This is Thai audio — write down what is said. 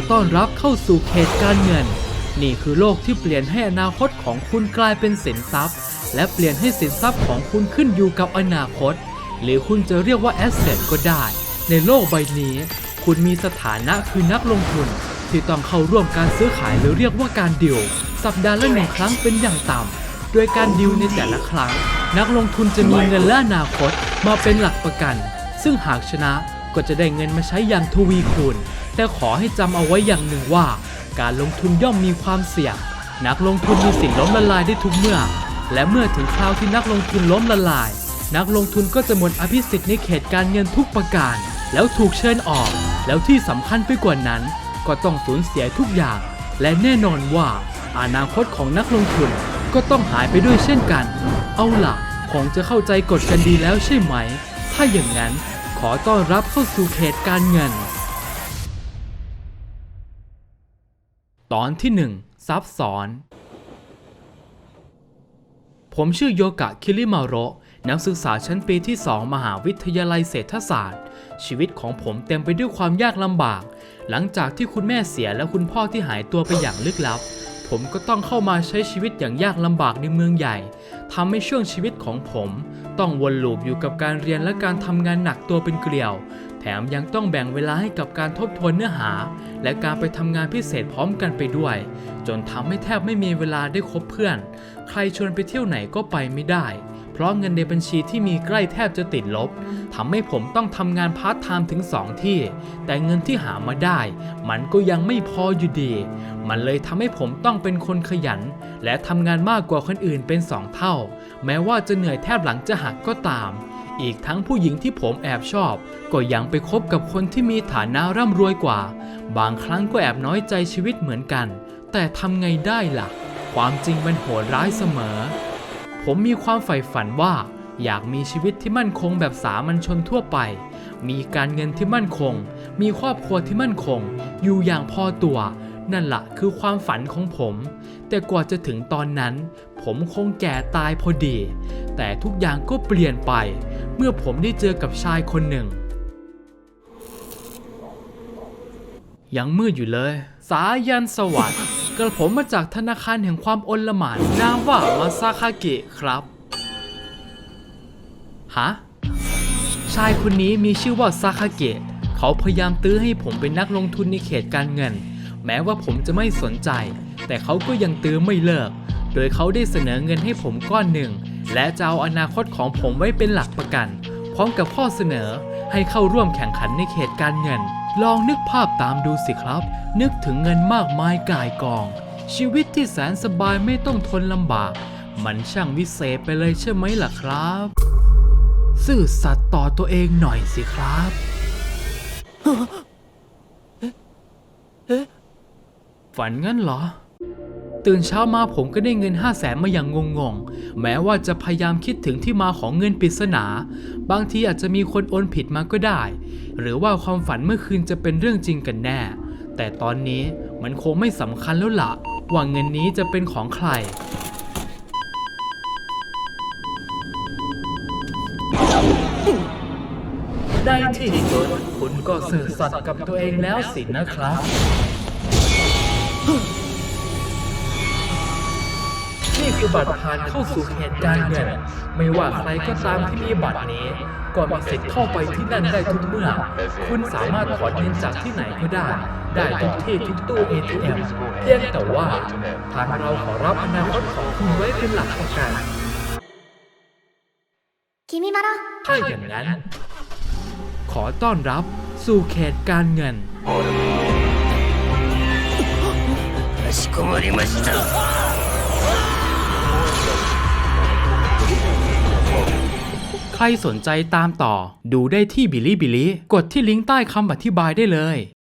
ขอต้อนรับเข้าสู่เขตการเงิน นี่คือโลกที่เปลี่ยนให้อนาคตของคุณกลายเป็นสินทรัพย์ และเปลี่ยนให้สินทรัพย์ของคุณขึ้นอยู่กับอนาคต หรือคุณจะเรียกว่าแอสเซทก็ได้ ในโลกใบนี้ คุณมีสถานะคือนักลงทุน ที่ต้องเข้าร่วมการซื้อขายหรือเรียกว่าการดิวสัปดาห์ละหนึ่งครั้งเป็นอย่างต่ำโดยการดิวในแต่ละครั้ง นักลงทุนจะมีเงินและอนาคตมาเป็นหลักประกัน ซึ่งหากชนะก็จะได้เงินมาใช้อย่างทวีคูณ แต่ขอให้จำเอาไว้อย่างหนึ่งว่า การลงทุนย่อมมีความเสี่ยง นักลงทุนมีสิทธิ์ล้มละลายได้ทุกเมื่อ และเมื่อถึงคราวที่นักลงทุนล้มละลาย นักลงทุนก็จะหมดอภิสิทธิ์ในเขตการเงินทุกประการ แล้วถูกเชิญออก แล้วที่สำคัญไปกว่านั้น ก็ต้องสูญเสียทุกอย่าง และแน่นอนว่า อนาคตของนักลงทุนก็ต้องหายไปด้วยเช่นกัน เอาล่ะคงจะเข้าใจกฎกันดีแล้วใช่ไหม ถ้าอย่างนั้นขอต้อนรับเข้าสู่เขตการเงิน ตอนที่ 1 ซับซ้อน ผมชื่อโยกะคิริมาโระนักศึกษาชั้นปีที่ 2 มหาวิทยาลัยเศรษฐศาสตร์ ชีวิตของผมเต็มไปด้วยความยากลำบาก หลังจากที่คุณแม่เสียและคุณพ่อที่หายตัวไปอย่างลึกลับ ผมก็ต้องเข้ามาใช้ชีวิตอย่างยากลำบากในเมืองใหญ่ทำให้ช่วงชีวิตของผม ต้องวนลูปอยู่กับการเรียนและการทำงานหนักตัวเป็นเกลียว แถมยังต้องแบ่งเวลาให้กับการทบทวนเนื้อหา และการไปทำงานพิเศษพร้อมกันไปด้วย จนทำให้แทบไม่มีเวลาได้คบเพื่อน ใครชวนไปเที่ยวไหนก็ไปไม่ได้ เพราะเงินในบัญชีที่มีใกล้แทบจะติดลบทำให้ผมต้องทำงานพาร์ทไทม์ถึง 2 ที่ แต่เงินที่หามาได้ มันก็ยังไม่พออยู่ดี มันเลยทำให้ผมต้องเป็นคนขยัน และทำงานมากกว่าคนอื่นเป็น 2 เท่า แม้ว่าจะเหนื่อยแทบหลังจะหักก็ตาม อีกทั้งผู้หญิงที่ผมแอบชอบ ก็ยังไปคบกับคนที่มีฐานะร่ำรวยกว่า บางครั้งก็แอบน้อยใจชีวิตเหมือนกัน แต่ทำไงได้ล่ะ ความจริงมันโหดร้ายเสมอ ผมมีความใฝ่ฝันว่า อยากมีชีวิตที่มั่นคงแบบสามัญชนทั่วไป มีการเงินที่มั่นคง มีครอบครัวที่มั่นคง อยู่อย่างพอตัว นั่นละคือความฝันของผม แต่กว่าจะถึงตอนนั้น ผมคงแก่ตายพอดี แต่ทุกอย่างก็เปลี่ยนไป เมื่อผมได้เจอกับชายคนหนึ่ง ยังมืดอยู่เลย สายันสวัสดิ์กระผมมาจากธนาคารแห่งความอลหมานนามว่ามาซาคาเกะครับฮะชายคนนี้มีชื่อว่าซาคาเกะ เขาพยายามตื้อให้ผมเป็นนักลงทุนในเขตการเงิน แม้ว่าผมจะไม่สนใจ แต่เขาก็ยังตื้อไม่เลิก โดยเขาได้เสนอเงินให้ผมก้อนหนึ่ง และจะเอาอนาคตของผมไว้เป็นหลักประกัน พร้อมกับข้อเสนอให้เข้าร่วมแข่งขันในเขตการเงิน ลองนึกภาพตามดูสิครับ นึกถึงเงินมากมายก่ายกอง ชีวิตที่แสนสบายไม่ต้องทนลำบาก มันช่างวิเศษไปเลยใช่ไหมล่ะครับ ซื่อสัตย์ต่อตัวเองหน่อยสิครับ ฝันงั้นเหรอ ตื่นเช้ามาผมก็ได้เงิน5 0 0แสนมาอย่างงงๆ แม้ว่าจะพยายามคิดถึงที่มาของเงินปริศนา บางทีอาจจะมีคนโอนผิดมาก็ได้ หรือว่าความฝันเมื่อคืนจะเป็นเรื่องจริงกันแน่ แต่ตอนนี้มันคงไม่สำคัญแล้วล่ะ ว่าเงินนี้จะเป็นของใครได้ที่สุดคุณก็สื่อสัตย์กับตัวเองแล้วสินะครับ นี่คือบัตรผ่านเข้าสู่เหตุการณ์เงินไม่ว่าใครก็ตามที่มีบัตรนี้ ก็มีสิทธิ์เข้าไปที่นั่นได้ทุกเมื่อ คุณสามารถถอนเงินจากที่ไหนก็ได้ ได้ทุกที่ทุกตู้ ATM เพียงแต่ว่าทางเราขอรับอนาคตของคุณไว้เป็นหลักประกันถ้าอย่างนั้น ขอต้อนรับสู่เขตการเงิน かしこまりました ใครสนใจตามต่อ ดูได้ที่บิลิบิลิกดที่ลิงก์ใต้คำอธิบายได้เลย